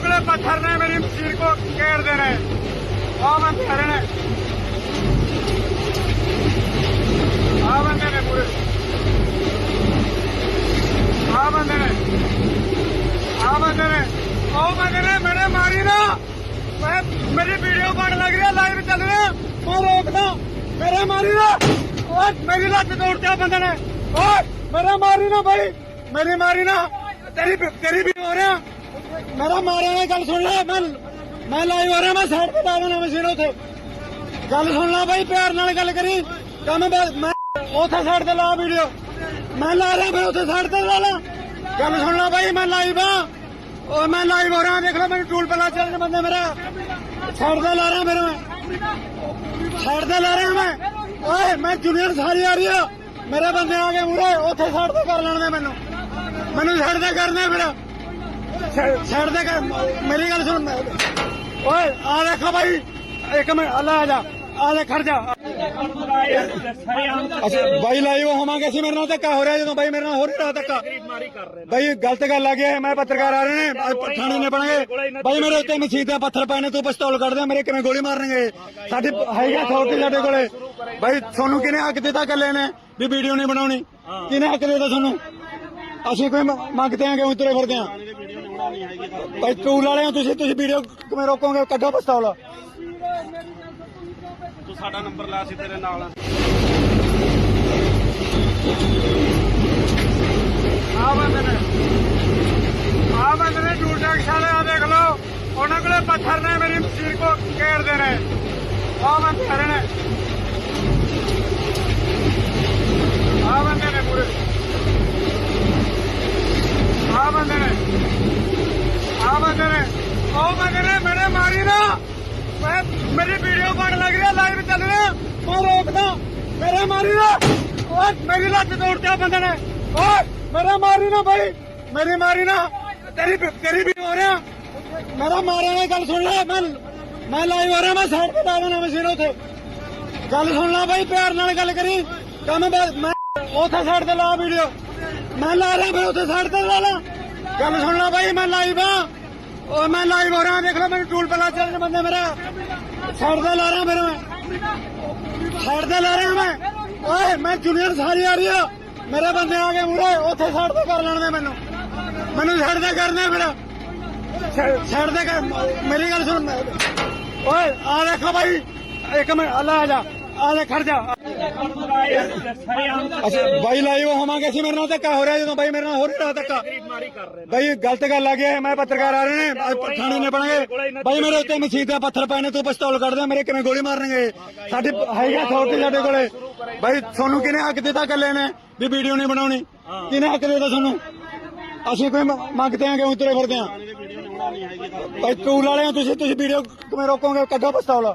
ਪੱਥਰ ਨੇ ਮੇਰੀ ਮਸ਼ੀਨ ਕੋ ਘੇਰਦੇ ਨੇ ਆ ਬੰਦੇ ਖੜੇ ਨੇ। ਆ ਬੰਦੇ ਨੇ ਪੂਰੇ। ਆ ਬੰਦੇ ਨੇ। ਆ ਬੰਦੇ ਨੇ। ਉਹ ਬੰਦੇ ਨੇ ਮੇਰੇ ਮਾਰੀ ਨਾ। ਮੈਂ ਮੇਰੀ ਵੀਡੀਓ ਬਣ ਲੱਗ ਰਹੀ ਹੈ ਲਾਈਵ ਚੱਲ ਰਿਹਾ ਮੈਂ ਰੋਕਦਾ ਮੇਰੇ ਮਾਰੀ ਨਾ। ਓਏ, ਮੇਰੀ ਲੱਤ ਤੋੜਦਾ ਬੰਦੇ ਨੇ। ਓਏ, ਮੇਰੇ ਮਾਰੀ ਨਾ ਭਾਈ ਮੇਰੀ ਮਾਰੀ ਨਾ। ਤੇਰੀ ਤੇਰੀ ਵੀ ਹੋ ਰਿਹਾ। ਮੇਰਾ ਮਾਰਿਆ ਨੇ ਗੱਲ ਸੁਣ ਲੈ, ਮੈਂ ਮੈਂ ਲਾਈਵ ਹੋ ਰਿਹਾ, ਮੈਂ ਸਾਈਡ ਤੇ ਲਾ ਦੇਣਾ ਮਸ਼ੀਨ ਉਥੇ ਗੱਲ ਸੁਣ ਲੈ ਬਾਈ, ਪਿਆਰ ਨਾਲ ਗੱਲ ਕਰੀ। ਕੰਮ ਬਸ ਮੈਂ ਉਥੇ ਸਾਈਡ ਤੇ ਲਾ ਵੀਡੀਓ। ਮੈਂ ਲਾ ਰਿਹਾ ਫਿਰ ਉਥੇ ਸਾਈਡ ਤੇ ਲਾ ਲਾ। ਗੱਲ ਸੁਣ ਲੈ ਭਾਈ ਮੈਂ ਲਾਈਵ ਆ ਓਏ ਮੈਂ ਲਾਈਵ ਹੋ ਰਿਹਾ, ਦੇਖ ਲੈ ਮੈਨੂੰ ਟੂਲ ਪਲਾ ਚੱਲ ਬੰਦੇ ਮੇਰਾ। ਸਾਈਡ ਤੇ ਲਾ ਰਿਹਾ ਫਿਰ ਮੈਂ ਸਾਈਡ ਤੇ ਲਾ ਰਿਹਾ ਮੈਂ। ਓਏ, ਮੈਂ ਜੂਨੀਅਰ ਸਾਰੀ ਆ ਰਹੀ ਆ। ਮੇਰੇ ਬੰਦੇ ਆ ਗਏ ਮੂਰੇ ਉੱਥੇ ਸਾਈਡ ਤੇ ਕਰ ਲੈਣਦੇ ਮੈਨੂੰ। ਮੈਨੂੰ ਸਾਈਡ ਤੇ ਕਰਨਾ ਫਿਰ। ਛੱਡ ਦੇ ਕਰ ਮੇਰੀ ਗੱਲ ਸੁਣ। ਓਏ, ਆ ਦੇਖੋ ਭਾਈ ਇੱਕ ਮਿੰਟ ਅੱਲਾ ਆ ਜਾ। ਆ ਲੈ, ਖੜ ਜਾ। ਅੱਛਾ ਬਾਈ ਲਾਈਵ ਹੋਵਾਂਗੇ ਅਸੀਂ ਮੇਰੇ ਨਾਲ ਧੱਕਾ ਹੋ ਰਿਹਾ ਜਦੋਂ ਬਾਈ ਮੇਰੇ ਨਾਲ ਹੋ ਰਿਹਾ ਧੱਕਾ। ਬਾਈ, ਗਲਤ ਗੱਲ ਆ ਗਈ ਮੈਂ ਪੱਤਰਕਾਰ ਆ ਰਹੇ ਨੇ ਥਾਣੇ ਨੇ ਬਣਾਂਗੇ ਬਾਈ, ਮੇਰੇ ਉੱਤੇ ਮਸੀਤ ਦਾ ਪੱਥਰ ਪਏ ਨੇ, ਤੂੰ ਪਿਸਤੌਲ ਕੱਢਦੇ ਮੇਰੇ ਕਿਵੇਂ ਗੋਲੀ ਮਾਰਨਗੇ? ਸਾਡੀ ਹੈਗਾ ਅਥਾਰਟੀ ਸਾਡੇ ਕੋਲੇ। ਬਾਈ, ਤੁਹਾਨੂੰ ਕਿਹਨੇ ਹੱਕ ਦਿੱਤਾ ਕੱਲੇ ਨੇ ਵੀ ਵੀਡੀਓ ਨਹੀਂ ਬਣਾਉਣੀ? ਕਿਹਨੇ ਹੱਕ ਦਿੱਤਾ ਤੁਹਾਨੂੰ? ਅਸੀਂ ਕੋਈ ਮੰਗਦੇ ਮੰਗਦੇ ਕਿਉਂ ਉਤਰੇ ਫਿਰਦੇ ਆਂ ਬਾਈ ਟੂਲ ਵਾਲੇ ਹੋ ਤੁਸੀਂ ਤੁਸੀਂ ਵੀਡੀਓ ਕਿਵੇਂ ਰੋਕੋਗੇ? ਕੱਢੋ ਪਿਸਤੌਲ। ਤੂੰ ਸਾਡਾ ਨੰਬਰ ਲਾ ਸੀ ਤੇਰੇ ਨਾਲ ਆ। ਬੰਦੇ ਨੇ ਆ ਬੰਦੇ ਨੇ ਟੂਲ ਟੈਕਸ ਵਾਲੇ ਆ ਦੇਖ ਲਓ। ਉਹਨਾਂ ਕੋਲੇ ਪੱਥਰ ਨੇ, ਮੇਰੀ ਮਸ਼ੀਨ ਕੋ ਘੇਰਦੇ ਨੇ ਆ ਬੰਦੇ ਨੇ ਪੂਰੇ ਆ ਬੰਦੇ ਨੇ ਆ ਬੰਦੇ ਨੇ ਉਹ ਬੰਦੇ ਨੇ ਮੇਰੇ ਮਾਰੀ ਨਾ। ਮੈਂ ਮੇਰੀ ਵੀਡੀਓ ਬਣ ਲੱਗ ਰਿਹਾ ਲਾਈਵ ਚੱਲ ਰਿਹਾ। ਮੈਂ ਰੋਕਦਾ, ਮੇਰੇ ਮਾਰੀ ਨਾ। ਓਏ, ਮੇਰੀ ਲੱਤ ਤੋੜਦਾ ਬੰਦੇ ਨੇ। ਓਏ, ਮੇਰੇ ਮਾਰੀ ਨਾ ਭਾਈ ਮੇਰੀ ਮਾਰੀ ਨਾ। ਤੇਰੀ ਤੇਰੀ ਵੀ ਹੋ ਰਿਹਾ। ਮੇਰਾ ਮਾਰਿਆ ਨਾ ਗੱਲ ਸੁਣ ਲੈ। ਮੈਂ ਮੈਂ ਲਾਈਵ ਹੋ ਰਿਹਾ, ਮੈਂ ਸਾਈਡ ਤੇ ਲਾ ਦੇਣਾ ਮਸ਼ੀਨ ਉਥੇ। ਗੱਲ ਸੁਣ ਲੈ ਭਾਈ ਪਿਆਰ ਨਾਲ ਗੱਲ ਕਰੀ। ਕੰਮ ਬਸ ਮੈਂ ਉਥੇ ਸਾਈਡ ਤੇ ਲਾ ਵੀਡੀਓ ਮੈਂ ਲਾ ਰਿਹਾ, ਫਿਰ ਉਥੇ ਸਾਈਡ ਤੇ ਲਾ ਲਾ। ਗੱਲ ਸੁਣ ਲੈ ਭਾਈ ਮੈਂ ਲਾਈਵ ਆ। ਓਏ ਮੈਂ ਲਾਈਵ ਹੋ ਰਿਹਾ, ਦੇਖ ਲਓ ਮੈਨੂੰ ਟੂਲ ਪਲਾ ਚੱਲ ਬੰਦੇ ਮੇਰਾ। ਸਾਈਡ ਤੇ ਲਾ ਰਿਹਾ ਫਿਰ ਮੈਂ ਸਾਈਡ ਤੇ ਲਾ ਰਿਹਾ ਮੈਂ। ਓਏ, ਮੈਂ ਜੂਨੀਅਰ ਸਾਰੀ ਆ ਰਹੀ ਆ। ਮੇਰੇ ਬੰਦੇ ਆ ਗਏ ਮੂਰੇ ਉੱਥੇ ਸਾਈਡ ਤੇ ਕਰ ਲੈਣ ਦੇ ਮੈਨੂੰ। ਮੈਨੂੰ ਸਾਈਡ ਤੇ ਕਰਨਾ ਫਿਰ। ਸਾਈਡ ਤੇ ਮੇਰੀ ਗੱਲ ਸੁਣ। ਓਏ, ਆ ਦੇਖੋ ਭਾਈ ਇੱਕ ਮਿੰਟ ਅੱਲਾ ਆ ਜਾ। ਆ ਲੈ, ਖੜ ਜਾ। ਅੱਛਾ, ਬਾਈ ਲਾਈਵ ਹੋਵਾਂਗੇ ਅਸੀਂ ਮੇਰੇ ਨਾਲ ਧੱਕਾ ਹੋ ਰਿਹਾ ਜਦੋਂ ਬਾਈ ਮੇਰੇ ਨਾਲ ਹੋ ਰਿਹਾ ਧੱਕਾ। ਬਾਈ, ਗਲਤ ਗੱਲ ਆ ਗਈ ਮੈਂ ਪੱਤਰਕਾਰ ਆ ਰਹੇ ਨੇ ਥਾਣੇ ਨੇ ਬਣਾਂਗੇ ਬਾਈ, ਮੇਰੇ ਉੱਤੇ ਮਸੀਤ ਦਾ ਪੱਥਰ ਪਏ ਤੂੰ ਪਿਸਤੌਲ ਕੱਢ ਮੇਰੇ ਕਿਵੇਂ ਗੋਲੀ ਮਾਰਨਗੇ? ਸਾਡੀ ਹੈਗਾ ਅਥਾਰਟੀ ਸਾਡੇ ਕੋਲੇ। ਬਾਈ, ਤੁਹਾਨੂੰ ਕਿਹਨੇ ਹੱਕ ਦਿੱਤਾ ਕੱਲੇ ਨੇ ਵੀ ਵੀਡੀਓ ਨਹੀਂ ਬਣਾਉਣੀ? ਕਿਹਨੇ ਹੱਕ ਦਿੱਤਾ ਤੁਹਾਨੂੰ? ਅਸੀਂ ਕੋਈ ਮ- ਮੰਗਦੇ ਆਂਗੇ ਉਤਰੇ ਫਿਰਦੇ ਆਂ ਬਾਈ ਟੂਲ ਵਾਲੇ ਹੋ ਤੁਸੀਂ ਤੁਸੀਂ ਵੀਡੀਓ ਕਿਵੇਂ ਰੋਕੋਗੇ? ਕੱਢੋ ਪਿਸਤੌਲ।